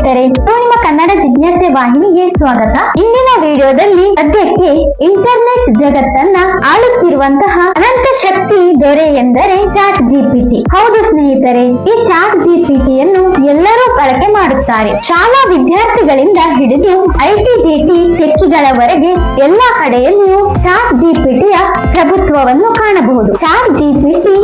ಸ್ನೇಹಿತರೆ ನಿಮ್ಮ ಕನ್ನಡ ಜಿಜ್ಞಾಸೆ ವಾಹಿನಿಗೆ ಸ್ವಾಗತ. ಇಂದಿನ ವಿಡಿಯೋದಲ್ಲಿ ಸದ್ಯಕ್ಕೆ ಇಂಟರ್ನೆಟ್ ಜಗತ್ತನ್ನ ಆಳುತ್ತಿರುವಂತಹ ಅನಂತ ಶಕ್ತಿ ದೊರೆ ಎಂದರೆ ಚಾಟ್ ಜಿಪಿಟಿ ಹೌದು ಸ್ನೇಹಿತರೆ, ಈ ಚಾಟ್ ಜಿಪಿಟಿಯನ್ನು ಎಲ್ಲರೂ ಬಳಕೆ ಮಾಡುತ್ತಾರೆ. ಶಾಲಾ ವಿದ್ಯಾರ್ಥಿಗಳಿಂದ ಹಿಡಿದು ಐಟಿ ಜಿಟಿ ಟೆಕ್ಕಿಗಳವರೆಗೆ ಎಲ್ಲಾ ಕಡೆಯಲ್ಲಿಯೂ ಚಾಟ್ ಜಿಪಿಟಿಯ ಪ್ರಭುತ್ವವನ್ನು ಕಾಣಬಹುದು. ಚಾಟ್ ಜಿಪಿಟಿ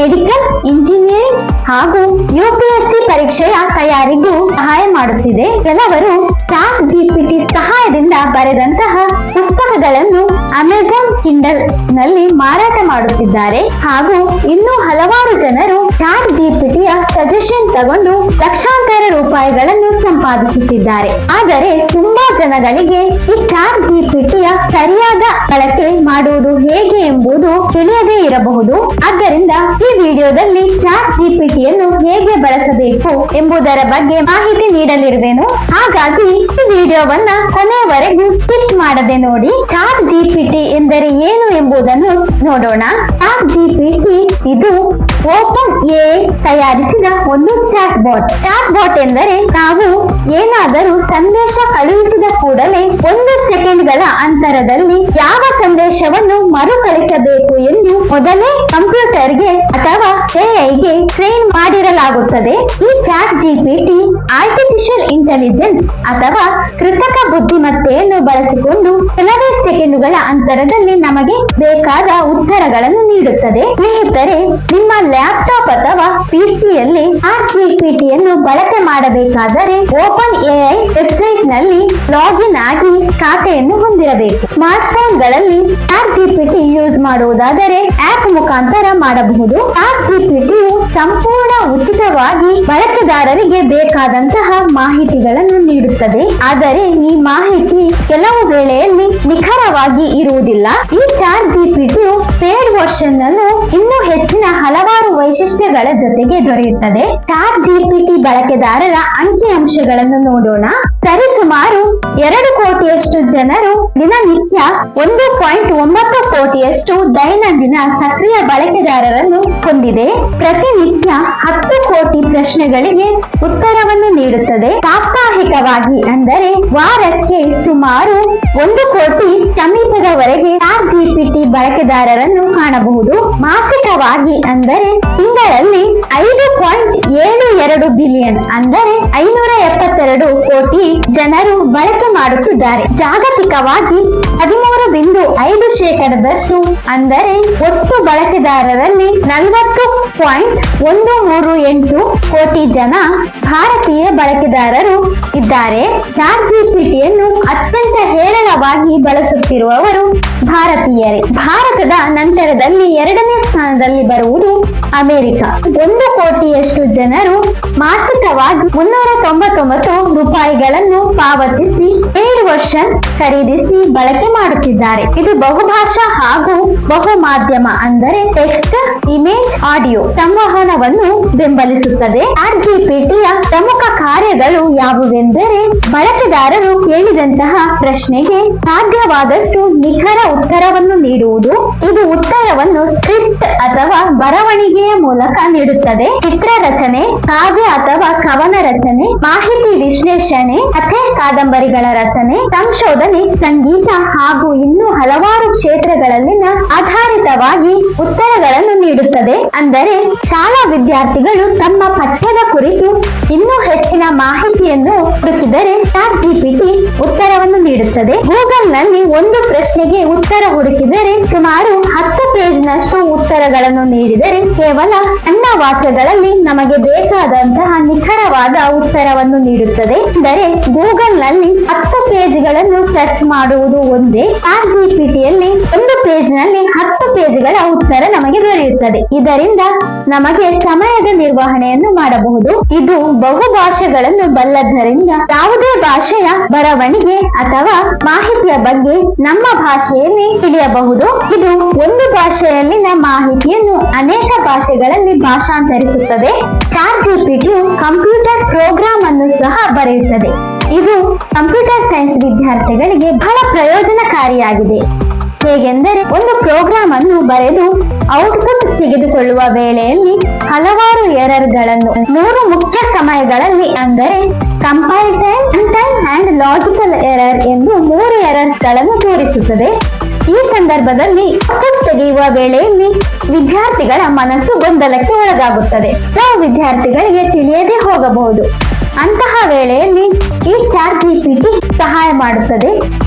ಮೆಡಿಕಲ್ ಇಂಜಿನಿಯರಿಂಗ್ ಹಾಗೂ ಯುಪಿಎಸ್ಸಿ ಪರೀಕ್ಷೆಯ ತಯಾರಿಗೂ ಸಹಾಯ ಮಾಡುತ್ತಿದೆ ಕೆಲವರು ಚಾಟ್ ಜಿಪಿಟಿ ಸಹಾಯದಿಂದ ಬರೆದಂತಹ ಪುಸ್ತಕಗಳನ್ನು ಅಮೆಜಾನ್ ಕಿಂಡಲ್ನಲ್ಲಿ ಮಾರಾಟ ಮಾಡುತ್ತಿದ್ದಾರೆ. ಹಾಗೂ ಇನ್ನೂ ಹಲವಾರು ಜನರು ಚಾಟ್ ಜಿಪಿಟಿಯ ಸಜೆಷನ್ ತಗೊಂಡು ಲಕ್ಷಾಂತರ ರೂಪಾಯಿಗಳನ್ನು ಸಂಪಾದಿಸುತ್ತಿದ್ದಾರೆ. ಆದರೆ ತುಂಬಾ ಜನಗಳಿಗೆ ಈ ಚಾಟ್ ಜಿಪಿಟಿಯ ಸರಿಯಾದ ಬಳಕೆ ಮಾಡುವುದು ಹೇಗೆ ಎಂಬುದು ತಿಳಿಯದೇ ಇರಬಹುದು. ಆದ್ದರಿಂದ ಈ ವಿಡಿಯೋದಲ್ಲಿ ಚಾಟ್ ಜಿಪಿಟಿಯನ್ನು ಹೇಗೆ ಬಳಸಬೇಕು ಎಂಬುದರ ಬಗ್ಗೆ ಮಾಹಿತಿ ನೀಡಲಿರುವೆನು. ಹಾಗಾಗಿ ಈ ವಿಡಿಯೋವನ್ನ ಕೊನೆಯವರೆಗೂ ಕ್ಲಿಕ್ ಮಾಡದೆ ನೋಡಿ. ಚಾಟ್ ಜಿಪಿಟಿ ಎಂದರೆ ಏನು ಎಂಬುದನ್ನು ನೋಡೋಣ. ಚಾಟ್ ಜಿಪಿಟಿ ಇದು ಓಪನ್ ಎ ತಯಾರಿಸಿದ ಒಂದು ಚಾಟ್ ಬಾಟ್ ಚಾಟ್ ಬಾಟ್ ಎಂದರೆ ನಾವು ಏನಾದರೂ ಸಂದೇಶ ಕಳುಹಿಸಿದ ಕೂಡಲೇ ಒಂದು ಸೆಕೆಂಡ್ಗಳ ಅಂತರದಲ್ಲಿ ಯಾವ ಸಂದೇಶವನ್ನು ಮರುಕಳಿಸಬೇಕು ಎಂದು ಮೊದಲೇ ಕಂಪ್ಯೂಟರ್ಗೆ ಅಥವಾ ಎಐಗೆ ಟ್ರೈನ್ ಮಾಡಿರಲಾಗುತ್ತದೆ. ಈ ಚಾಟ್ ಜಿಪಿಟಿ ಆರ್ಟಿಫಿಷಿಯಲ್ ಇಂಟೆಲಿಜೆನ್ಸ್ ಅಥವಾ ಕೃತಕ ಬುದ್ಧಿಮತ್ತೆಯನ್ನು ಬಳಸಿಕೊಂಡು ಕೆಲವೇ ಸೆಕೆಂಡುಗಳ ಅಂತರದಲ್ಲಿ ನಮಗೆ ಬೇಕಾದ ಉತ್ತರಗಳನ್ನು ನೀಡುತ್ತದೆ. ಸ್ನೇಹಿತರೆ, ನಿಮ್ಮ ಲ್ಯಾಪ್ಟಾಪ್ ಅಥವಾ ಪಿಸಿಯಲ್ಲಿ ಆರ್ ಜಿಪಿಟಿಯನ್ನು ಬಳಕೆ ಮಾಡಬೇಕಾದರೆ ಓಪನ್ ಎಐ ವೆಬ್ಸೈಟ್ನಲ್ಲಿ ಲಾಗಿನ್ ಆಗಿ ಖಾತೆಯನ್ನು ಹೊಂದಿರಬೇಕು. ಸ್ಮಾರ್ಟ್ ಫೋನ್ಗಳಲ್ಲಿ ಆರ್ ಜಿಪಿಟಿ ಯೂಸ್ ಮಾಡುವುದಾದರೆ ಆಪ್ ಮುಖಾಂತರ ಮಾಡಬಹುದು. ಆರ್ ಜಿಪಿಟಿಯು ಸಂಪೂರ್ಣ ಉಚಿತವಾಗಿ ಬಳಕೆದಾರರಿಗೆ ಬೇಕಾದಂತಹ ಮಾಹಿತಿಗಳನ್ನು ನೀಡುತ್ತದೆ. ಆದರೆ ಈ ಮಾಹಿತಿ ಕೆಲವು ವೇಳೆಯಲ್ಲಿ ನಿಖರವಾಗಿ ಇರುವುದಿಲ್ಲ. ಈ ಚಾಟ್ ಜಿಪಿಟಿಯು ಪೇಡ್ ವರ್ಷನ್ ಅನ್ನು ಇನ್ನೂ ಹೆಚ್ಚಿನ ಹಲವಾರು ವೈಶಿಷ್ಟ್ಯಗಳ ಜೊತೆಗೆ ದೊರೆಯುತ್ತದೆ. ಚಾಟ್ ಜಿಪಿಟಿ ಬಳಕೆದಾರರ ಅಂಕಿಅಂಶಗಳನ್ನು ನೋಡೋಣ. ಸರಿಸುಮಾರು ಎರಡು ಕೋಟಿಯಷ್ಟು ಜನರು ದಿನನಿತ್ಯ ಒಂದು ಪಾಯಿಂಟ್ ಒಂಬತ್ತು ಕೋಟಿಯಷ್ಟು ದೈನಂದಿನ ಸಕ್ರಿಯ ಬಳಕೆದಾರರನ್ನು ಹೊಂದಿದೆ. ಪ್ರತಿನಿತ್ಯ ಹತ್ತು ಕೋಟಿ ಪ್ರಶ್ನೆಗಳಿಗೆ ಉತ್ತರವನ್ನು ನೀಡುತ್ತದೆ. ಸಾಪ್ತಾಹಿಕವಾಗಿ ಅಂದರೆ ವಾರಕ್ಕೆ ಸುಮಾರು ಒಂದು ಕೋಟಿ ಸಮೀಪದವರೆಗೆ ಚಾಟ್ ಜಿಪಿಟಿ ಬಳಕೆದಾರರನ್ನು ಕಾಣಬಹುದು. ಮಾಸಿಕವಾಗಿ ಅಂದರೆ ತಿಂಗಳಲ್ಲಿ ಐದು ಪಾಯಿಂಟ್ ಏಳು ಎರಡು ಬಿಲಿಯನ್ ಅಂದರೆ ಐನೂರ ಎಪ್ಪತ್ತೆರಡು ಕೋಟಿ ಜನರು ಬಳಕೆ ಮಾಡುತ್ತಿದ್ದಾರೆ. ಜಾಗತಿಕವಾಗಿ ಹದಿಮೂರು ಶೇಕಡದಷ್ಟು ಅಂದರೆ ಒಟ್ಟು ಬಳಕೆದಾರರಲ್ಲಿ ನಲವತ್ತು ಪಾಯಿಂಟ್ ಒಂದು ಮೂರು ಎಂಟು ಕೋಟಿ ಜನ ಭಾರತೀಯ ಬಳಕೆದಾರರು ಇದ್ದಾರೆ. ಚಾಟ್ ಜಿಪಿಟಿಯನ್ನು ಅತ್ಯಂತ ಹೇರಳವಾಗಿ ಬಳಸುತ್ತಿರುವವರು ಭಾರತೀಯರೇ. ಭಾರತದ ನಂತರದಲ್ಲಿ ಎರಡನೇ ಸ್ಥಾನದಲ್ಲಿ ಬರುವುದು ಅಮೆರಿಕ. ಒಂದು ಕೋಟಿಯಷ್ಟು ಜನರು ಮಾಸಿಕವಾಗಿ ಮುನ್ನೂರ ತೊಂಬತ್ತೊಂಬತ್ತು ರೂಪಾಯಿಗಳನ್ನು ಪಾವತಿಸಿ ಏಳು ವರ್ಷ ಖರೀದಿಸಿ ಬಳಕೆ ಮಾಡುತ್ತಿದ್ದಾರೆ. ಇದು ಬಹುಭಾಷಾ ಹಾಗೂ ಬಹು ಮಾಧ್ಯಮ ಅಂದರೆ ಟೆಕ್ಸ್ಟ್, ಇಮೇಜ್, ಆಡಿಯೋ ಸಂವಹನವನ್ನು ಬೆಂಬಲಿಸುತ್ತದೆ. ಆರ್ಜಿಪಿಟಿಯ ಪ್ರಮುಖ ಕಾರ್ಯಗಳು ಯಾವುವೆಂದರೆ ಬಳಕೆದಾರರು ಕೇಳಿದಂತಹ ಪ್ರಶ್ನೆಗೆ ಸಾಧ್ಯವಾದಷ್ಟು ನಿಖರ ಉತ್ತರವನ್ನು ನೀಡುವುದು. ಇದು ಉತ್ತರವನ್ನು ಸ್ಕ್ರಿಪ್ಟ್ ಅಥವಾ ಬರವಣಿಗೆಯ ಮೂಲಕ ನೀಡುತ್ತದೆ. ಚಿತ್ರ ರಚನೆ ಕಾವ್ಯ ಅಥವಾ ಕವನ ರಚನೆ, ಮಾಹಿತಿ ವಿಶ್ಲೇಷಣೆ, ಕಥೆ, ಕಾದಂಬರಿಗಳ ರಚನೆ, ಸಂಶೋಧನೆ, ಸಂಗೀತ ಹಾಗೂ ಇನ್ನೂ ಹಲವಾರು ಕ್ಷೇತ್ರಗಳಲ್ಲಿನ ಆಧಾರಿತವಾಗಿ ಉತ್ತರಗಳನ್ನು ನೀಡುತ್ತದೆ. ಅಂದರೆ ಶಾಲಾ ವಿದ್ಯಾರ್ಥಿಗಳು ತಮ್ಮ ಪಠ್ಯದ ಕುರಿತು ಇನ್ನೂ ಹೆಚ್ಚಿನ ಮಾಹಿತಿಯನ್ನು ಹುಡುಕಿದರೆ ಚಾಟ್ ಜಿಪಿಟಿ ಉತ್ತರವನ್ನು ನೀಡುತ್ತದೆ. ಗೂಗಲ್ನಲ್ಲಿ ಒಂದು ಪ್ರಶ್ನೆಗೆ ಉತ್ತರ ಹುಡುಕಿದರೆ ಸುಮಾರು ಹತ್ತು ಪೇಜ್ ನಷ್ಟು ಉತ್ತರಗಳನ್ನು ನೀಡಿದರೆ ಕೇವಲ ವಾಕ್ಯಗಳಲ್ಲಿ ನಮಗೆ ಬೇಕಾದಂತಹ ನಿಖರವಾದ ಉತ್ತರವನ್ನು ನೀಡುತ್ತದೆ. ಅಂದರೆ ಗೂಗಲ್ನಲ್ಲಿ ಹತ್ತು ಪೇಜ್ಗಳನ್ನು ಸರ್ಚ್ ಮಾಡುವುದು ಒಂದೇ. ಆರ್ ಜಿಪಿಟಿಯಲ್ಲಿ ಒಂದು ಪೇಜ್ನಲ್ಲಿ ಹತ್ತು ಪೇಜ್ಗಳ ಉತ್ತರ ನಮಗೆ ದೊರೆಯುತ್ತದೆ. ಇದರಿಂದ ನಮಗೆ ಸಮಯದ ನಿರ್ವಹಣೆಯನ್ನು ಮಾಡಬಹುದು. ಇದು ಬಹು ಭಾಷೆಗಳನ್ನು ಬಲ್ಲದ್ದರಿಂದ ಯಾವುದೇ ಭಾಷೆಯ ಬರವಣಿಗೆ ಅಥವಾ ಮಾಹಿತಿಯ ಬಗ್ಗೆ ನಮ್ಮ ಭಾಷೆಯಲ್ಲಿ ತಿಳಿಯಬಹುದು. ಇದು ಒಂದು ಭಾಷೆಯಲ್ಲಿನ ಮಾಹಿತಿಯನ್ನು ಅನೇಕ ಭಾಷೆಗಳಲ್ಲಿ ಭಾಷಾಂತರಿಸುತ್ತದೆ. ಚಾರ್ ಜಿಪಿಟಿಯು ಕಂಪ್ಯೂಟರ್ ಪ್ರೋಗ್ರಾಮ್ ಅನ್ನು ಸಹ ಬರೆಯುತ್ತದೆ. ಇದು ಕಂಪ್ಯೂಟರ್ ಸೈನ್ಸ್ ವಿದ್ಯಾರ್ಥಿಗಳಿಗೆ ಬಹಳ ಪ್ರಯೋಜನಕಾರಿಯಾಗಿದೆ. ಹೇಗೆಂದರೆ ಒಂದು ಪ್ರೋಗ್ರಾಮ್ ಅನ್ನು ಬರೆದು ಔಟ್ಪುಟ್ ತೆಗೆದುಕೊಳ್ಳುವ ವೇಳೆಯಲ್ಲಿ ಹಲವಾರು ಎರರ್ಗಳನ್ನು ಮೂರು ಮುಖ್ಯ ಸಮಯಗಳಲ್ಲಿ ಅಂದರೆ compile time time and logical error ಎಂದು ಮೂರು ಎರರ್ಗಳನ್ನು ತೋರಿಸುತ್ತದೆ. ಈ ಸಂದರ್ಭದಲ್ಲಿ ತೆಗೆಯುವ ವೇಳೆಯಲ್ಲಿ ವಿದ್ಯಾರ್ಥಿಗಳ ಮನಸ್ಸು ಗೊಂದಲಕ್ಕೆ ಒಳಗಾಗುತ್ತದೆ. ನಾವು ವಿದ್ಯಾರ್ಥಿಗಳಿಗೆ ತಿಳಿಯದೇ ಹೋಗಬಹುದು. ಅಂತಹ ವೇಳೆಯಲ್ಲಿ ಈ ಚಾರ್ಜ್ ಸಹಾಯ ಮಾಡುತ್ತದೆ.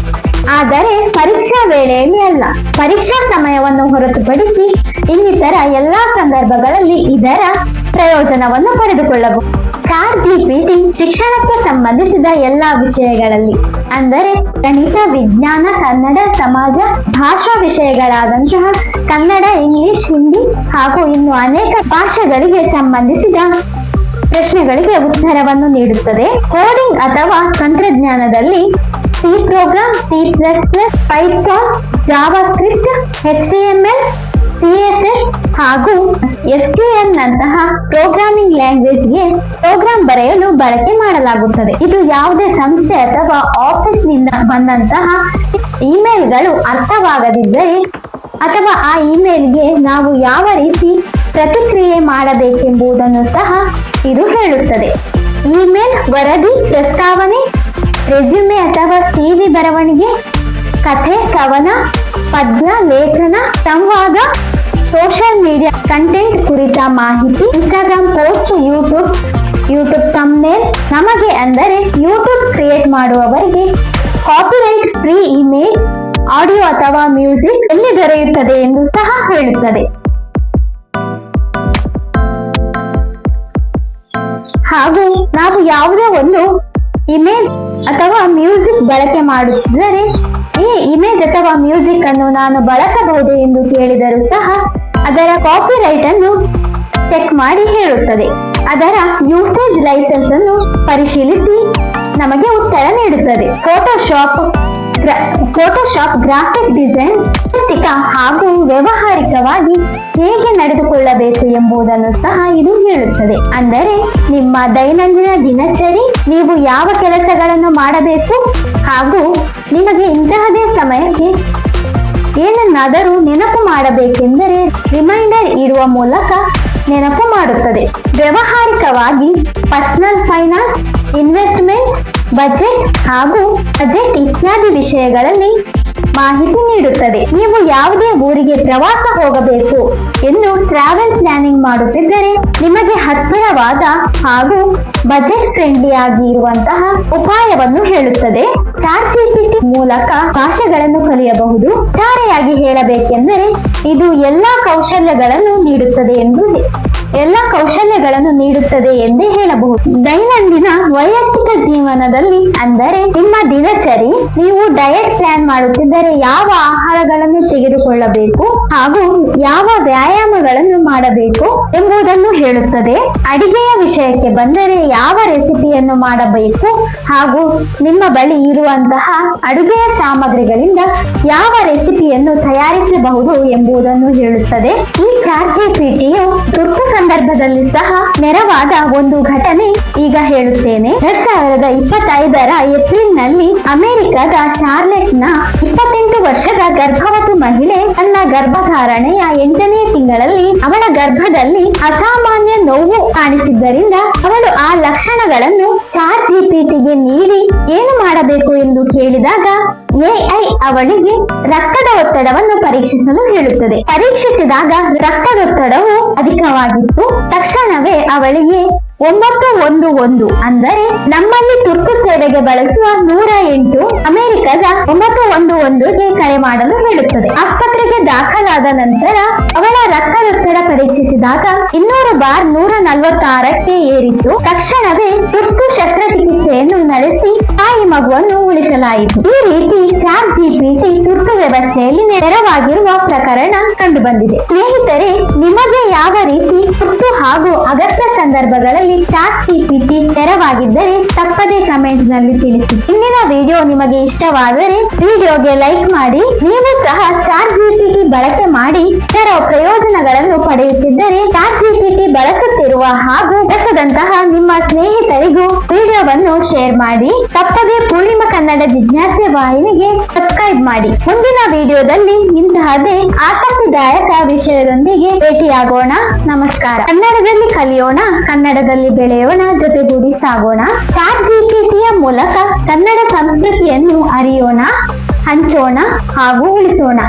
ಆದರೆ ಪರೀಕ್ಷಾ ವೇಳೆಯಲ್ಲಿ ಅಲ್ಲ. ಪರೀಕ್ಷಾ ಸಮಯವನ್ನು ಹೊರತುಪಡಿಸಿ ಇನ್ನಿತರ ಎಲ್ಲಾ ಸಂದರ್ಭಗಳಲ್ಲಿ ಇದರ ಪ್ರಯೋಜನವನ್ನು ಪಡೆದುಕೊಳ್ಳಬಹುದು. ಚಾರ್ ಜಿಪಿಟಿ ಶಿಕ್ಷಣಕ್ಕೆ ಸಂಬಂಧಿಸಿದ ಎಲ್ಲಾ ವಿಷಯಗಳಲ್ಲಿ, ಅಂದರೆ ಗಣಿತ, ವಿಜ್ಞಾನ, ಕನ್ನಡ, ಸಮಾಜ, ಭಾಷಾ ವಿಷಯಗಳಾದಂತಹ ಕನ್ನಡ, ಇಂಗ್ಲಿಷ್, ಹಿಂದಿ ಹಾಗೂ ಇನ್ನು ಅನೇಕ ಭಾಷೆಗಳಿಗೆ ಸಂಬಂಧಿಸಿದ ಪ್ರಶ್ನೆಗಳಿಗೆ ಉತ್ತರವನ್ನು ನೀಡುತ್ತದೆ. ಕೋಡಿಂಗ್ ಅಥವಾ ತಂತ್ರಜ್ಞಾನದಲ್ಲಿ C program C plus plus Python JavaScript H T M L CSS ಹಾಗೂ ಎಂ ನಂತಹ ಪ್ರೋಗ್ರಾಮಿಂಗ್ ಲ್ಯಾಂಗ್ವೇಜ್ಗೆ ಪ್ರೋಗ್ರಾಂ ಬರೆಯಲು ಬಳಕೆ ಮಾಡಲಾಗುತ್ತದೆ. ಇದು ಯಾವುದೇ ಸಂಸ್ಥೆ ಅಥವಾ ಆಫೀಸ್ನಿಂದ ಬಂದಂತಹ ಇಮೇಲ್ಗಳು ಅರ್ಥವಾಗದಿದ್ದರೆ ಅಥವಾ ಆ ಇಮೇಲ್ಗೆ ನಾವು ಯಾವ ರೀತಿ ಪ್ರತಿಕ್ರಿಯೆ ಮಾಡಬೇಕೆಂಬುದನ್ನು ಸಹ ಇದು ಹೇಳುತ್ತದೆ. ಇಮೇಲ್ ವರದಿ, ಪ್ರಸ್ತಾವನೆ ರೆಸ್ಯೂಮೆ ಅಥವಾ ಸಿವಿ ಬರವಣಿಗೆ, ಕಥೆ, ಕವನ, ಪದ್ಯ, ಲೇಖನ, ಸಂವಾದ, ಸೋಷಿಯಲ್ ಮೀಡಿಯಾ ಕಂಟೆಂಟ್ ಕುರಿತ ಮಾಹಿತಿ, Instagram post, YouTube YouTube thumbnail ನಮಗೆ ಅಂದರೆ ಯೂಟ್ಯೂಬ್ ಕ್ರಿಯೇಟ್ ಮಾಡುವವರಿಗೆ ಕಾಪಿರೈಟ್ ಫ್ರೀ ಇಮೇಜ್ ಆಡಿಯೋ ಅಥವಾ ಮ್ಯೂಸಿಕ್ ಎಲ್ಲಿ ದೊರೆಯುತ್ತದೆ ಎಂದು ಸಹ ಹೇಳುತ್ತದೆ. ಹಾಗೂ ನಾವು ಯಾವುದೇ ಒಂದು ಇಮೇಜ್ ಅಥವಾ ಮ್ಯೂಸಿಕ್ ಬಳಕೆ ಮಾಡುತ್ತಿದ್ದರೆ ಈ ಇಮೇಜ್ ಅಥವಾ ಮ್ಯೂಸಿಕ್ ಅನ್ನು ನಾನು ಬಳಸಬಹುದು ಎಂದು ಕೇಳಿದರೂ ಸಹ ಅದರ ಕಾಪಿರೈಟ್ ಅನ್ನು ಚೆಕ್ ಮಾಡಿ ಹೇಳುತ್ತದೆ. ಅದರ ಯೂಸೇಜ್ ಲೈಸೆನ್ಸ್ ಅನ್ನು ಪರಿಶೀಲಿಸಿ ನಮಗೆ ಉತ್ತರ ನೀಡುತ್ತದೆ. ಫೋಟೋಶಾಪ್ ಫೋಟೋಶಾಪ್ ಗ್ರಾಫಿಕ್ ಡಿಸೈನ್ ಆರ್ಥಿಕ ಹಾಗೂ ವ್ಯವಹಾರಿಕವಾಗಿ ಹೇಗೆ ನಡೆದುಕೊಳ್ಳಬೇಕು ಎಂಬುದನ್ನು ಸಹ ಇದು ಹೇಳುತ್ತದೆ. ಅಂದರೆ, ನಿಮ್ಮ ದೈನಂದಿನ ದಿನಚರಿ, ನೀವು ಯಾವ ಕೆಲಸಗಳನ್ನು ಮಾಡಬೇಕು ಹಾಗೂ ನಿಮಗೆ ಇಂತಹದೇ ಸಮಯಕ್ಕೆ ಏನನ್ನಾದರೂ ನೆನಪು ಮಾಡಬೇಕೆಂದರೆ ರಿಮೈಂಡರ್ ಇಡುವ ಮೂಲಕ ನೆನಪು ಮಾಡುತ್ತದೆ. ವ್ಯವಹಾರಿಕವಾಗಿ ಪರ್ಸನಲ್ ಫೈನಾನ್ಸ್ ಇನ್ವೆಸ್ಟ್ಮೆಂಟ್ ಬಜೆಟ್ ಹಾಗೂ ಬಜೆಟ್ ಇತ್ಯಾದಿ ವಿಷಯಗಳಲ್ಲಿ ಮಾಹಿತಿ ನೀಡುತ್ತದೆ. ನೀವು ಯಾವುದೇ ಊರಿಗೆ ಪ್ರವಾಸ ಹೋಗಬೇಕು ಎಂದು ಟ್ರಾವೆಲ್ ಪ್ಲಾನಿಂಗ್ ಮಾಡುತ್ತಿದ್ದರೆ ನಿಮಗೆ ಹತ್ತಿರವಾದ ಹಾಗೂ ಬಜೆಟ್ ಫ್ರೆಂಡ್ಲಿ ಆಗಿ ಇರುವಂತಹ ಉಪಾಯವನ್ನು ಹೇಳುತ್ತದೆ. ಚಾಟ್ ಮೂಲಕ ಭಾಷೆಗಳನ್ನು ಕಲಿಯಬಹುದು. ಒಟ್ಟಾರೆಯಾಗಿ ಹೇಳಬೇಕೆಂದರೆ ಇದು ಎಲ್ಲಾ ಕೌಶಲ್ಯಗಳನ್ನು ನೀಡುತ್ತದೆ ಎಂದು ಎಲ್ಲ ಕೌಶಲ್ಯಗಳನ್ನು ನೀಡುತ್ತದೆ ಎಂದೇ ಹೇಳಬಹುದು. ದೈನಂದಿನ ವೈಯಕ್ತಿಕ ಜೀವನದಲ್ಲಿ ಅಂದರೆ ನಿಮ್ಮ ದಿನಚರಿ, ನೀವು ಡಯಟ್ ಪ್ಲಾನ್ ಮಾಡುತ್ತಿದ್ದರೆ ಯಾವ ಆಹಾರಗಳನ್ನು ತೆಗೆದುಕೊಳ್ಳಬೇಕು ಹಾಗೂ ಯಾವ ವ್ಯಾಯಾಮಗಳನ್ನು ಮಾಡಬೇಕು ಎಂಬುದನ್ನು ಹೇಳುತ್ತದೆ. ಅಡಿಗೆಯ ವಿಷಯಕ್ಕೆ ಬಂದರೆ ಯಾವ ರೆಸಿಪಿಯನ್ನು ಮಾಡಬೇಕು ಹಾಗೂ ನಿಮ್ಮ ಬಳಿ ಇರುವಂತಹ ಅಡುಗೆಯ ಸಾಮಗ್ರಿಗಳಿಂದ ಯಾವ ರೆಸಿಪಿಯನ್ನು ತಯಾರಿಸಬಹುದು ಎಂಬುದನ್ನು ಹೇಳುತ್ತದೆ. ಈ ಚಾರ್ಜಿ ಪೀಠಿಯು ತುರ್ತು ಸಂದರ್ಭದಲ್ಲಿ ಸಹ ನೆರವಾದ ಒಂದು ಘಟನೆ ಈಗ ಹೇಳುತ್ತೇನೆ. ಎರಡ್ ಸಾವಿರದ ಇಪ್ಪತ್ತೈದರ ಏಪ್ರಿಲ್ನಲ್ಲಿ ಅಮೆರಿಕದ ಶಾರ್ಲೆಟ್ನ ಇಪ್ಪತ್ತೆಂಟು ವರ್ಷದ ಗರ್ಭವತಿ ಮಹಿಳೆ ತನ್ನ ಗರ್ಭಧಾರಣೆಯ ಎಂಟನೇ ತಿಂಗಳಲ್ಲಿ ಅವಳ ಗರ್ಭದಲ್ಲಿ ಅಸಾಮಾನ್ಯ ನೋವು ಕಾಣಿಸಿದ್ದರಿಂದ ಅವಳು ಆ ಲಕ್ಷಣಗಳನ್ನು ಚಾಟ್ ಪೀಠಿಗೆ ನೀಡಿ ಏನು ಮಾಡಬೇಕು ಎಂದು ಕೇಳಿದಾಗ ಎಐ ಅವಳಿಗೆ ರಕ್ತದ ಒತ್ತಡವನ್ನು ಪರೀಕ್ಷಿಸಲು ಹೇಳುತ್ತದೆ. ಪರೀಕ್ಷಿಸಿದಾಗ ರಕ್ತದೊತ್ತಡವು ಅಧಿಕವಾಗಿತ್ತು. ತಕ್ಷಣವೇ ಅವಳಿಗೆ ಒಂಬತ್ತು ಒಂದು ಒಂದು ಅಂದರೆ ನಮ್ಮಲ್ಲಿ ತುರ್ತು ಸೇವೆಗೆ ಬಳಸುವ ನೂರ ಎಂಟು ಅಮೆರಿಕದ ಒಂಬತ್ತು ಒಂದು ಒಂದುಗೆ ಕರೆ ಮಾಡಲು ಹೇಳುತ್ತದೆ. ಆಸ್ಪತ್ರೆಗೆ ದಾಖಲಾದ ನಂತರ ಅವಳ ರಕ್ತದೊತ್ತಡ ಪರೀಕ್ಷಿಸಿದಾಗ ಇನ್ನೂರು ಬಾರ್ ನೂರ ನಲವತ್ತಾರಕ್ಕೆ ಏರಿತ್ತು ತಕ್ಷಣವೇ ತುರ್ತು ಶಸ್ತ್ರಚಿಕಿತ್ಸೆಯನ್ನು ನಡೆಸಿ ತಾಯಿ ಮಗುವನ್ನು ಉಳಿಸಲಾಯಿತು. ಈ ರೀತಿ ಚಾರ್ ಜಿಪಿಟಿ ತುರ್ತು ವ್ಯವಸ್ಥೆಯಲ್ಲಿ ನೆರವಾಗಿರುವ ಪ್ರಕರಣ ಕಂಡುಬಂದಿದೆ. ಸ್ನೇಹಿತರೆ, ನಿಮಗೆ ಯಾವ ರೀತಿ ತುರ್ತು ಹಾಗೂ ಅಗತ್ಯ ಸಂದರ್ಭಗಳಲ್ಲಿ ಚಾಟ್ ಜಿಪಿಟಿ ತೆರವಾಗಿದ್ದರೆ ತಪ್ಪದೇ ಕಮೆಂಟ್ನಲ್ಲಿ ತಿಳಿಸಿ ಇಂದಿನ ವಿಡಿಯೋ ನಿಮಗೆ ಇಷ್ಟವಾದರೆ ವಿಡಿಯೋಗೆ ಲೈಕ್ ಮಾಡಿ, ನೀವು ಸಹ ಚಾಟ್ ಜಿಪಿಟಿ ಬಳಕೆ ಮಾಡಿ ಇತರ ಪ್ರಯೋಜನಗಳನ್ನು ಪಡೆಯುತ್ತಿದ್ದರೆ ಚಾಟ್ ಜಿಪಿಟಿ ಬಳಸುತ್ತಿರುವ ಹಾಗೂ ಬಳಸದಂತಹ ನಿಮ್ಮ ಸ್ನೇಹಿತರಿಗೂ ವಿಡಿಯೋವನ್ನು ಶೇರ್ ಮಾಡಿ, ತಪ್ಪದೆ ಪೂರ್ಣಿಮ ಕನ್ನಡ ಜಿಜ್ಞಾಸೆ ವಾಹಿನಿಗೆ ಸಬ್ಸ್ಕ್ರೈಬ್ ಮಾಡಿ. ಮುಂದಿನ ವಿಡಿಯೋದಲ್ಲಿ ಇಂತಹದೇ ಆಸಕ್ತಿದಾಯಕ ವಿಷಯದೊಂದಿಗೆ ಭೇಟಿಯಾಗೋಣ. ನಮಸ್ಕಾರ. ಕನ್ನಡದಲ್ಲಿ ಕಲಿಯೋಣ, ಕನ್ನಡದಲ್ಲಿ ಬೆಳೆಯೋಣ ಜೊತೆಗೂಡಿ ಸಾಗೋಣ. ಚಾಟ್ ಜಿಪಿಟಿಯ ಮೂಲಕ ಕನ್ನಡ ಸಂಸ್ಕೃತಿಯನ್ನು ಅರಿಯೋಣ ಹಂಚೋಣ ಹಾಗೂ ಉಳಿಸೋಣ.